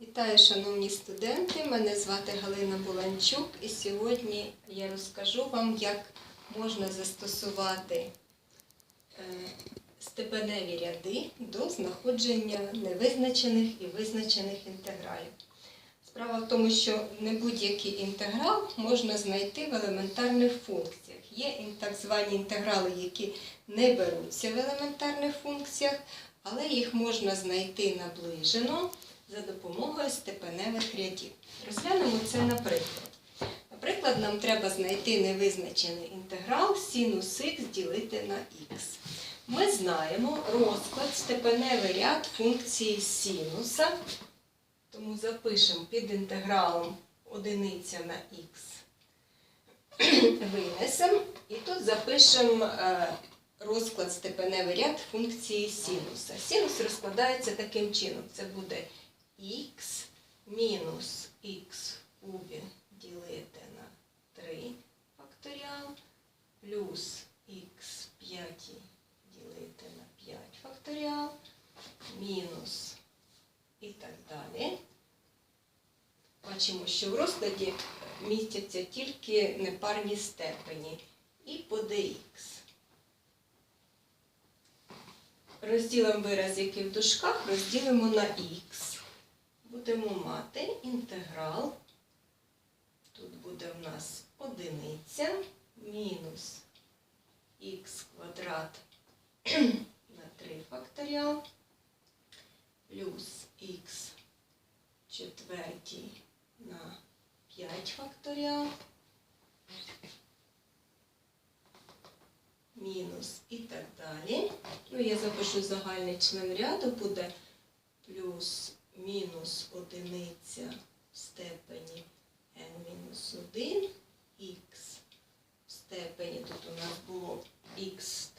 Вітаю, шановні студенти! Мене звати Галина Буланчук, і сьогодні я розкажу вам, як можна застосувати е, степеневі ряди до знаходження невизначених і визначених інтегралів. Справа в тому, що не будь-який інтеграл можна знайти в елементарних функціях. Є так звані інтеграли, які не беруться в елементарних функціях, але їх можна знайти наближено за допомогою степеневих рядів. Розглянемо це на приклад. Наприклад, нам треба знайти невизначений інтеграл синус х ділити на х. Ми знаємо розклад степеневий ряд функції синуса, тому запишемо під інтегралом одиниця на х. Винесемо і тут запишемо е, розклад степеневий ряд функції синуса. Синус розкладається таким чином. Це буде х мінус х кубі ділити на 3 факторіал плюс х п'ятій ділити на 5 факторіал мінус і так далі. Бачимо, що в розкладі містяться тільки непарні степені і по dx. Розділимо вираз, який в дужках, розділимо на х. Будемо мати інтеграл. Тут буде в нас одиниця мінус х квадрат на 3 факторіал плюс х четвертій на 5 факторіал мінус і так далі. Ну, я запишу загальний член ряду, буде плюс мінус одиниця в степені n мінус 1, х в степені, тут у нас було х,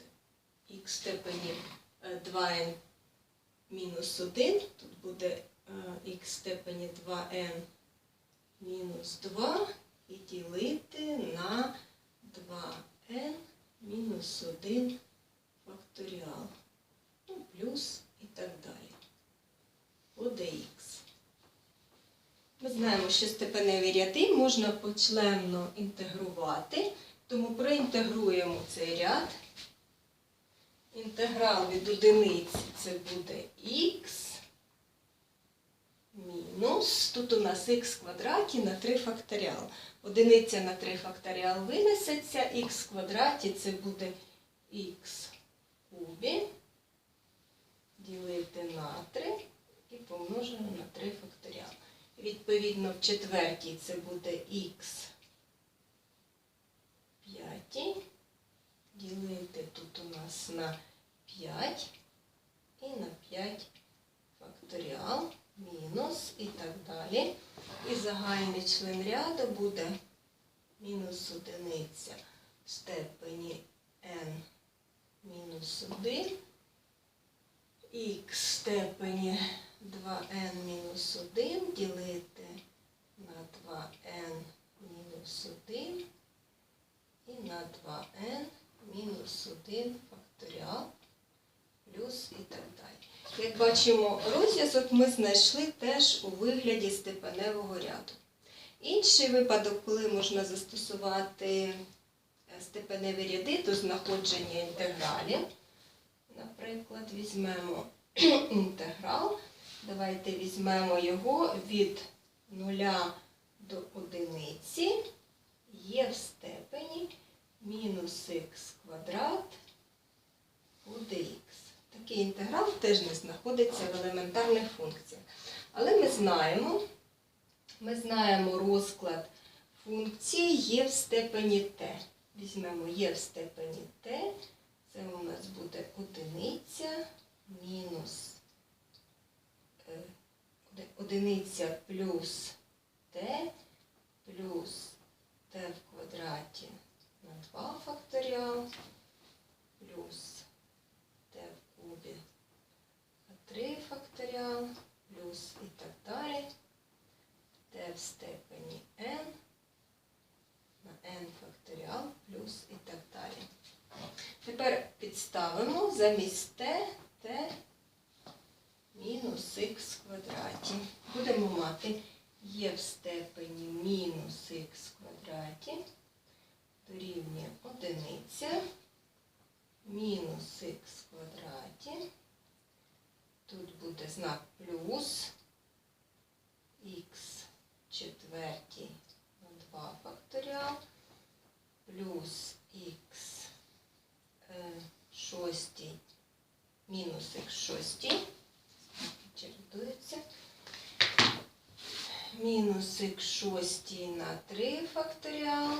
в степені е, 2n мінус 1, тут буде е, х в степені 2n мінус 2 і ділити на 2n мінус 1 факторіал. Ну, плюс і так далі. По dx. Степеневі ряди можна почленно інтегрувати, тому проінтегруємо цей ряд. Інтеграл від одиниці це буде х мінус. Тут у нас х квадраті на 3 факторіал. Одиниця на 3 факторіал винесеться, х квадраті це буде х кубі ділити на 3 і помножимо на 3 факторіал. Відповідно, в четвертій це буде х п'ятій. Ділити тут у нас на 5 і на 5 факторіал мінус і так далі. І загальний член ряду буде мінус одиниця в степені n мінус 1, х в степені 2n мінус 1 ділити на 2n мінус 1 і на 2n мінус 1 факторіал плюс і так далі. Як бачимо, розв'язок ми знайшли теж у вигляді степеневого ряду. Інший випадок, коли можна застосувати е, степеневі ряди до знаходження інтегралів. Наприклад, візьмемо інтеграл. Давайте візьмемо його від 0 до 1 є в степені мінус х квадрат по dx. Такий інтеграл теж не знаходиться в елементарних функціях. Але ми знаємо, ми знаємо розклад функції є в степені t. Візьмемо є в степені t. Це у нас буде одиниця мінус е, оди- одиниця плюс t плюс t в квадраті на 2 факторіал плюс t в кубі на 3 факторіал плюс і так далі t в степені n на n факторіал плюс і так далі. Тепер підставимо замість t t мінус х квадраті. будемо мати є в степені мінус х квадраті дорівнює одиниця мінус х квадраті. Тут буде знак плюс х четвертій на 2 факторіал плюс х е, шостій мінус х шостій. Чередується. Мінус х шостій на 3 факторіал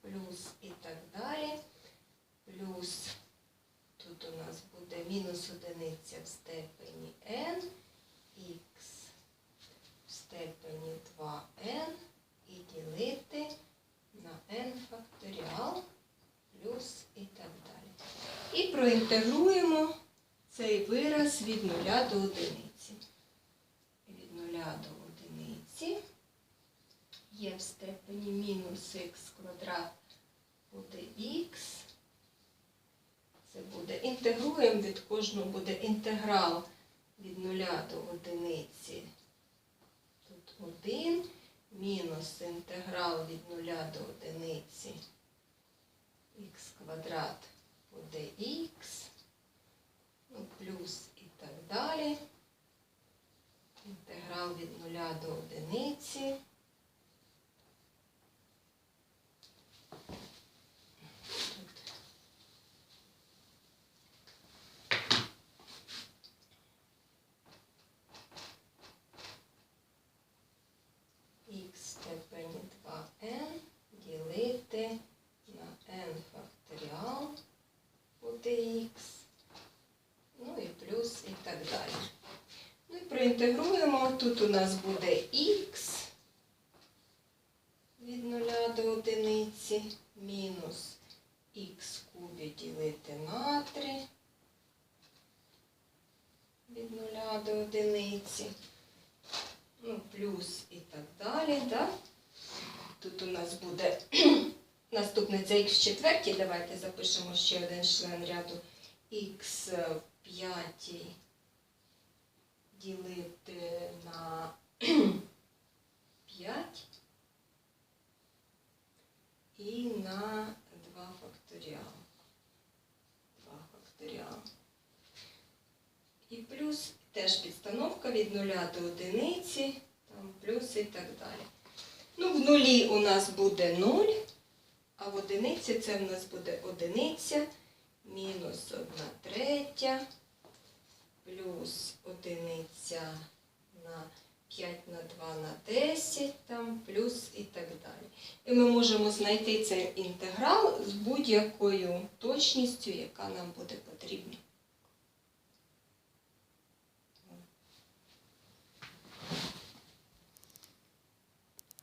плюс і так далі. Плюс тут у нас буде мінус одиниця в степені n, х в степені 2n і ділити на n факторіал плюс і так далі. І проінтегруємо вираз від 0 до одиниці. Від 0 до одиниці є в степені мінус х квадрат буде х. Це буде інтегруємо від кожного буде інтеграл від 0 до одиниці. Тут 1 мінус інтеграл від 0 до одиниці х квадрат буде х, ну, плюс і так далі. Інтеграл від 0 до одиниці. Тут х в степені 2n ділити на n факторіал буде х, ну і плюс і так далі. Ну і проінтегруємо. Тут у нас буде х від 0 до одиниці мінус х кубі ділити на 3 від 0 до одиниці. Ну, плюс і так далі, да? Тут у нас буде наступне це х четвертій. Давайте запишемо ще один член ряду х п'ятій ділити на 5 і на 2 факторіал. 2 факторіал. І плюс теж підстановка від 0 до одиниці, там плюс і так далі. Ну, в нулі у нас буде 0, а в одиниці це в нас буде одиниця, мінус 1 третя, плюс одиниця на 5 на 2 на 10, там плюс і так далі. І ми можемо знайти цей інтеграл з будь-якою точністю, яка нам буде потрібна.